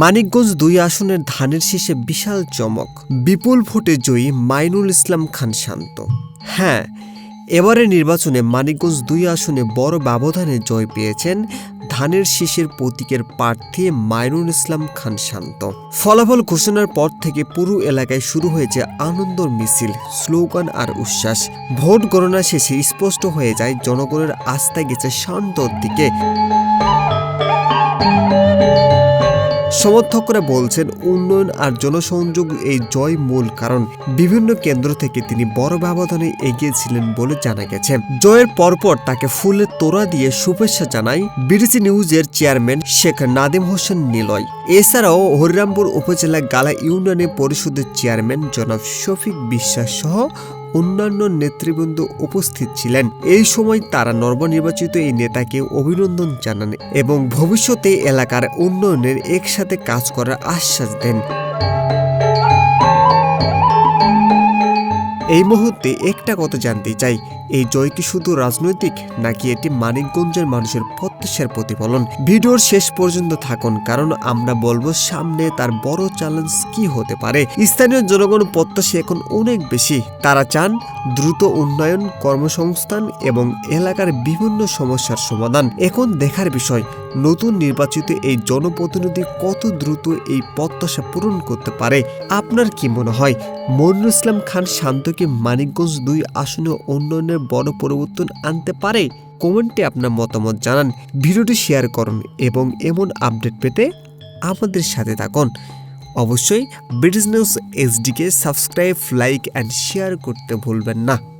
মানিকগঞ্জ দুই আসনের ধানের শীষে বিশাল চমক। বিপুল ভোটে জয়ী মাইনুল ইসলাম খান শান্ত। হ্যাঁ এবারে নির্বাচনে মানিকগঞ্জ দুই আসনে বড় ব্যবধানে জয় পেয়েছেন ধানের শীষের প্রতীকের প্রার্থী মাইনুল ইসলাম খান শান্ত। ফলাফল ঘোষণার পর থেকে পুরো এলাকায় শুরু হয়েছে আনন্দর মিছিল, স্লোগান আর উচ্ছ্বাস। ভোট গণনা শেষে স্পষ্ট হয়ে যায়, জনগণের আস্থা গেছে শান্তর দিকে। সমর্থকরা বলছেন, উন্নয়ন আর জনসংযোগ এই জয় মূল কারণ। বিভিন্ন কেন্দ্র থেকে তিনি বড় ব্যবধানে এগিয়েছিলেন বলে জানা গেছে। জয়ের পরপর তাকে ফুলের তোড়া দিয়ে শুভেচ্ছা জানায় বিডিসি নিউজের চেয়ারম্যান শেখ নাদিম হোসেন নিলয়। এছাড়াও হরিরামপুর উপজেলা গালা ইউনিয়নের পরিষদের চেয়ারম্যান জনাব শফিক বিশ্বাস সহ অন্যান্য নেতৃবৃন্দ উপস্থিত ছিলেন। এই সময় তারা নবনির্বাচিত এই নেতাকে অভিনন্দন জানান এবং ভবিষ্যতে এলাকার উন্নয়নের একসাথে কাজ করার আশ্বাস দেন। এই মুহূর্তে একটা কথা জানতে চাই। এই জয় কি শুধু রাজনৈতিক নাকি এটি মানিকগঞ্জের মানুষের প্রত্যাশার প্রতিফলন? ভিডিওর শেষ পর্যন্ত থাকুন, কারণ আমরা বলব সামনে তার বড় চ্যালেঞ্জ কি হতে পারে। স্থানীয় জনগণ প্রত্যাশা এখন অনেক বেশি। তারা চান দ্রুত উন্নয়ন, কর্মসংস্থান এবং এলাকার বিভিন্ন সমস্যার সমাধান। এখন দেখার বিষয় নতুন নির্বাচিত এই জনপ্রতিনিধি কত দ্রুত এই প্রত্যাশা পূরণ করতে পারে? আপনার কি মনে হয়? মনিরুল ইসলাম খান শান্তকে মানিকগঞ্জ দুই আসনে উন্নয়নের বড় পরিবর্তন আনতে পারে? কমেন্টে আপনার মতামত জানান। ভিডিওটি শেয়ার করুন এবং এমন আপডেট পেতে আমাদের সাথে থাকুন। অবশ্যই ব্রিটিশ নিউজ এইচডিকে সাবস্ক্রাইব, লাইক অ্যান্ড শেয়ার করতে ভুলবেন না।